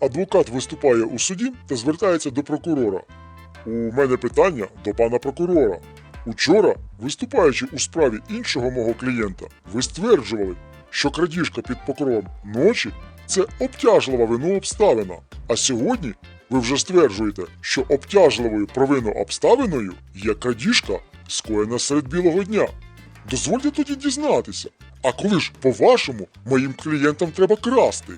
адвокат виступає у суді та звертається до прокурора. У мене питання до пана прокурора. Учора, виступаючи у справі іншого мого клієнта, ви стверджували, що крадіжка під покровом ночі це обтяжлива вину обставина. А сьогодні ви вже стверджуєте, що обтяжливою провину обставиною є крадіжка, скоєна серед білого дня. Дозвольте тоді дізнатися. А коли ж, по-вашому, моїм клієнтам треба красти?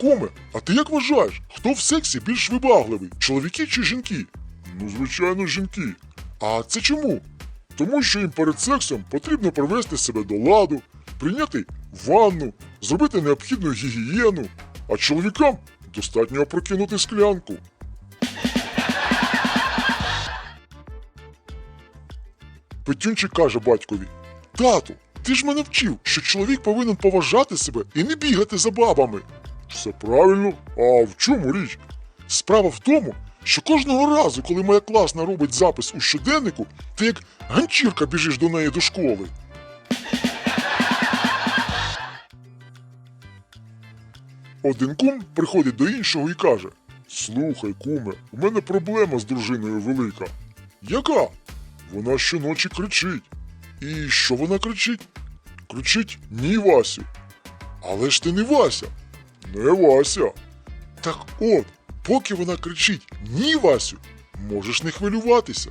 Коме, а ти як вважаєш, хто в сексі більш вибагливий, чоловіки чи жінки? Ну, звичайно, жінки. А це чому? Тому що їм перед сексом потрібно привести себе до ладу, прийняти ванну, зробити необхідну гігієну, а чоловікам достатньо опрокинути склянку. Петюнчик каже батькові: Тату, ти ж мене вчив, що чоловік повинен поважати себе і не бігати за бабами. Все правильно, а в чому річ? Справа в тому, що кожного разу, коли моя класна робить запис у щоденнику, ти як ганчірка біжиш до неї до школи. Один кум приходить до іншого і каже: Слухай, куме, у мене проблема з дружиною велика. Яка? Вона щоночі кричить. І що вона кричить? Кричить ні, Васю. Але ж ти не Вася. Не Вася. Так от, поки вона кричить ні, Васю, можеш не хвилюватися.